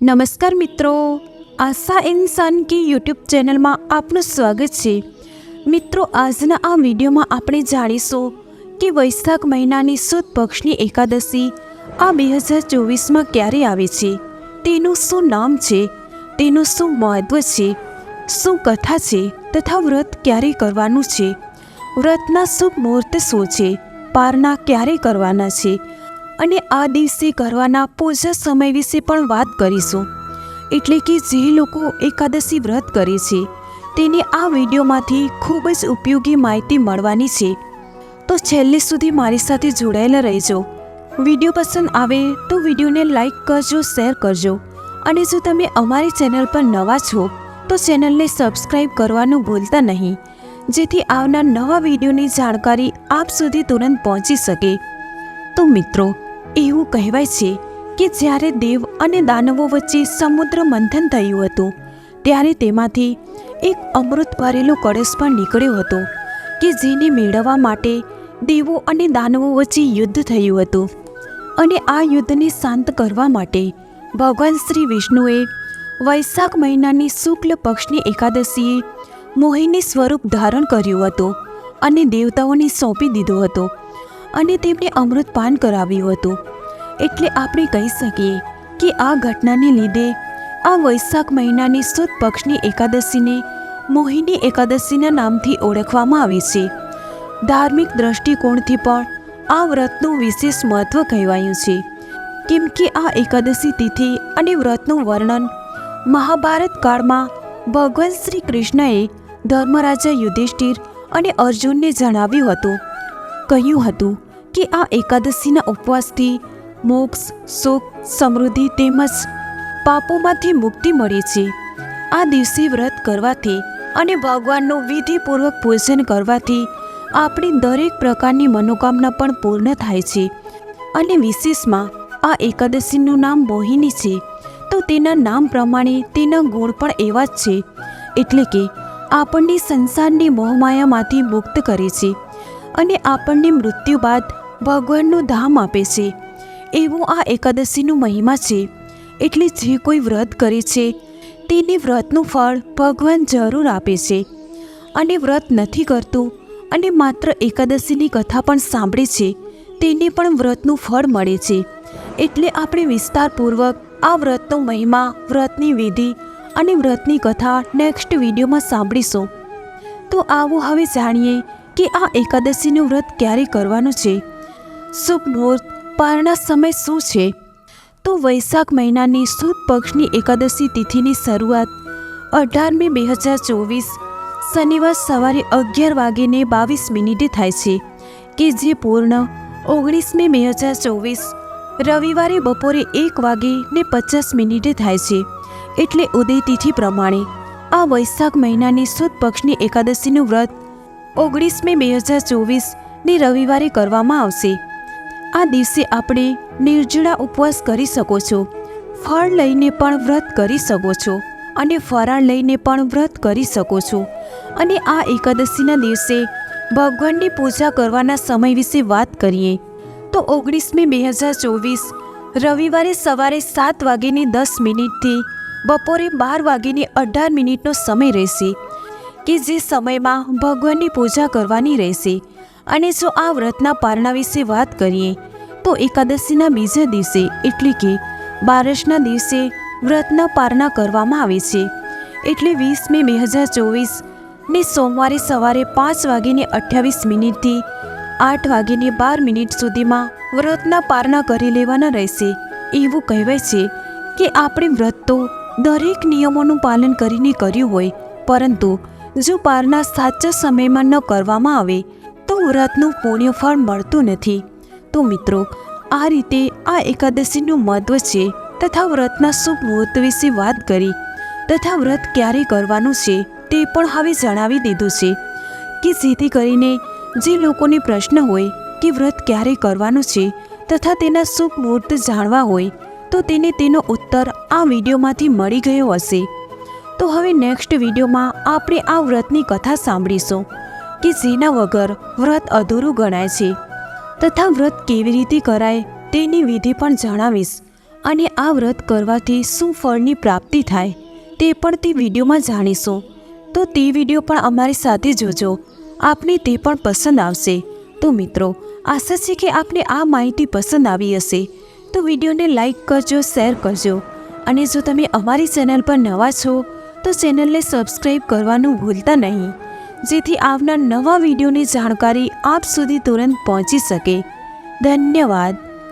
નમસ્કાર મિત્રો. આશા ઇન્સાન કી યુટ્યુબ ચેનલમાં આપનું સ્વાગત છે. મિત્રો, આજના આ વિડીયોમાં આપણે જાણીશું કે વૈશાખ મહિનાની સુદ પક્ષની એકાદશી આ બે હજાર ચોવીસમાં ક્યારે આવે છે? તેનું શું નામ છે? તેનું શું મહત્વ છે? શું કથા છે? તથા વ્રત ક્યારે કરવાનું છે? વ્રતના શુભ મુહૂર્ત શું છે? પારના ક્યારે કરવાના છે? અને આ દિવસે કરવાના પૂજા સમય વિશે પણ વાત કરીશું. એટલે કે જે લોકો એકાદશી વ્રત કરે છે, તેને આ વિડીયોમાંથી ખૂબ જ ઉપયોગી માહિતી મળવાની છે. તો છેલ્લે સુધી મારી સાથે જોડાયેલા રહેજો. વીડિયો પસંદ આવે તો વિડીયોને લાઇક કરજો, શેર કરજો. અને જો તમે અમારી ચેનલ પર નવા છો, તો ચેનલને સબસ્ક્રાઈબ કરવાનું ભૂલતા નહીં, જેથી આવનાર નવા વિડીયોની જાણકારી આપ સુધી તુરંત પહોંચી શકે. તો મિત્રો એવું કહેવાય છે કે જ્યારે દેવ અને દાનવો વચ્ચે સમુદ્ર મંથન થયું હતું, ત્યારે તેમાંથી એક અમૃત ભરેલો કળશ પણ નીકળ્યો હતો, કે જેને મેળવવા માટે દેવો અને દાનવો વચ્ચે યુદ્ધ થયું હતું. અને આ યુદ્ધને શાંત કરવા માટે ભગવાન શ્રી વિષ્ણુએ વૈશાખ મહિનાની શુક્લ પક્ષની એકાદશીએ મોહિની સ્વરૂપ ધારણ કર્યું હતું અને દેવતાઓને સોંપી દીધો હતો. અને તેમને અમૃત પાન કરાવ્યું હતું. એટલે આપણે કહી શકીએ કે આ ઘટનાને લીધે આ વૈશાખ મહિનાની સુદ પક્ષની એકાદશીને મોહિની એકાદશીના નામથી ઓળખવામાં આવી છે. ધાર્મિક દ્રષ્ટિકોણથી પણ આ વ્રતનું વિશેષ મહત્વ કહેવાયું છે. કેમ કે આ એકાદશી તિથિ અને વ્રતનું વર્ણન મહાભારત કાળમાં ભગવાન શ્રી કૃષ્ણએ ધર્મરાજા યુધિષ્ઠિર અને અર્જુનને જણાવ્યું હતું. કહ્યું હતું કે આ એકાદશીના ઉપવાસથી મોક્ષ, સુખ, સમૃદ્ધિ તેમજ પાપોમાંથી મુક્તિ મળે છે. આ દિવસે વ્રત કરવાથી અને ભગવાનનું વિધિપૂર્વક પૂજન કરવાથી આપણી દરેક પ્રકારની મનોકામના પણ પૂર્ણ થાય છે. અને વિશેષમાં આ એકાદશીનું નામ મોહિની છે. તો તેના નામ પ્રમાણે તેના ગુણ પણ એવા જ છે. એટલે કે આપણને સંસારની મોહમાયામાંથી મુક્ત કરે છે. અને આપણને મૃત્યુ બાદ ભગવાનનું ધામ આપે છે. એવું આ એકાદશીનું મહિમા છે. એટલે જે કોઈ વ્રત કરે છે, તેને વ્રતનું ફળ ભગવાન જરૂર આપે છે. અને વ્રત નથી કરતું અને માત્ર એકાદશીની કથા પણ સાંભળે છે, તેને પણ વ્રતનું ફળ મળે છે. એટલે આપણે વિસ્તારપૂર્વક આ વ્રતનો મહિમા, વ્રતની વિધિ અને વ્રતની કથા નેક્સ્ટ વિડીયોમાં સાંભળીશું. તો આવો હવે જાણીએ કે આ એકાદશીનું વ્રત ક્યારે કરવાનું છે? શુભ મુહૂર્ત પારણા સમય શું છે? તો વૈશાખ મહિનાની સુદ પક્ષની એકાદશી તિથિની શરૂઆત અઢાર મે બે હજાર ચોવીસ શનિવાર સવારે અગિયાર વાગીને બાવીસ મિનિટે થાય છે કે જે પૂર્ણ ઓગણીસ મે બે હજાર ચોવીસ રવિવારે બપોરે એક વાગે ને પચાસ મિનિટે થાય છે. એટલે ઉદય તિથિ પ્રમાણે આ વૈશાખ મહિનાની સુદ પક્ષની એકાદશીનું વ્રત ઓગણીસ મે બે હજાર ચોવીસને રવિવારે કરવામાં આવશે. આ દિવસે આપણે નિર્જળા ઉપવાસ કરી શકો છો, ફળ લઈને પણ વ્રત કરી શકો છો અને ફરાળ લઈને પણ વ્રત કરી શકો છો. અને આ એકાદશીના દિવસે ભગવાનની પૂજા કરવાના સમય વિશે વાત કરીએ, તો ઓગણીસ મે બે હજાર ચોવીસ રવિવારે સવારે સાત વાગ્યાની દસ મિનિટથી બપોરે બાર વાગ્યાની અઢાર મિનિટનો સમય રહેશે. કે જે સમયમાં ભગવાનની પૂજા કરવાની રહેશે. અને જો આ વ્રતના પારણા વિશે વાત કરીએ, તો એકાદશીના બીજા દિવસે, એટલે કે બારસના દિવસે, વ્રતના પારણા કરવામાં આવે છે. એટલે વીસ મે બે હજાર ચોવીસ ને સોમવારે સવારે પાંચ વાગીને અઠ્યાવીસ મિનિટથી આઠ વાગીને બાર મિનિટ સુધીમાં વ્રતના પારણા કરી લેવાના રહેશે. એવું કહેવાય છે કે આપણે વ્રત તો દરેક નિયમોનું પાલન કરીને કર્યું હોય, પરંતુ જો પારના સાચા સમયમાં ન કરવામાં આવે, તો વ્રતનું પુણ્ય ફળ મળતું નથી. તો મિત્રો, આ રીતે આ એકાદશીનું મહત્વ છે તથા વ્રતના શુભ મુહૂર્ત વિશે વાત કરી. તથા વ્રત ક્યારે કરવાનું છે તે પણ હવે જણાવી દીધું છે કે જેથી કરીને જે લોકોને પ્રશ્ન હોય કે વ્રત ક્યારે કરવાનું છે તથા તેના શુભ મુહૂર્ત જાણવા હોય, તો તેને તેનો ઉત્તર આ વિડીયોમાંથી મળી ગયો હશે. તો હવે નેક્સ્ટ વિડીયોમાં આપણે આ વ્રતની કથા સાંભળીશું, કે જેના વગર વ્રત અધૂરું ગણાય છે. તથા વ્રત કેવી રીતે કરાય તેની વિધિ પણ જણાવીશ. અને આ વ્રત કરવાથી શું ફળની પ્રાપ્તિ થાય તે પણ તે વિડીયોમાં જાણીશું. તો તે વીડિયો પણ અમારી સાથે જોજો. આપને તે પણ પસંદ આવશે. તો મિત્રો, આશા છે કે આપને આ માહિતી પસંદ આવી હશે. તો વિડીયોને લાઈક કરજો, શેર કરજો. અને જો તમે અમારી ચેનલ પર નવા છો તો ચેનલને સબસ્ક્રાઈબ કરવાનું ભૂલતા નહીં. જેથી આવનાર નવા વિડીયોની જાણકારી આપ સુધી તુરંત પહોંચી શકે. ધન્યવાદ.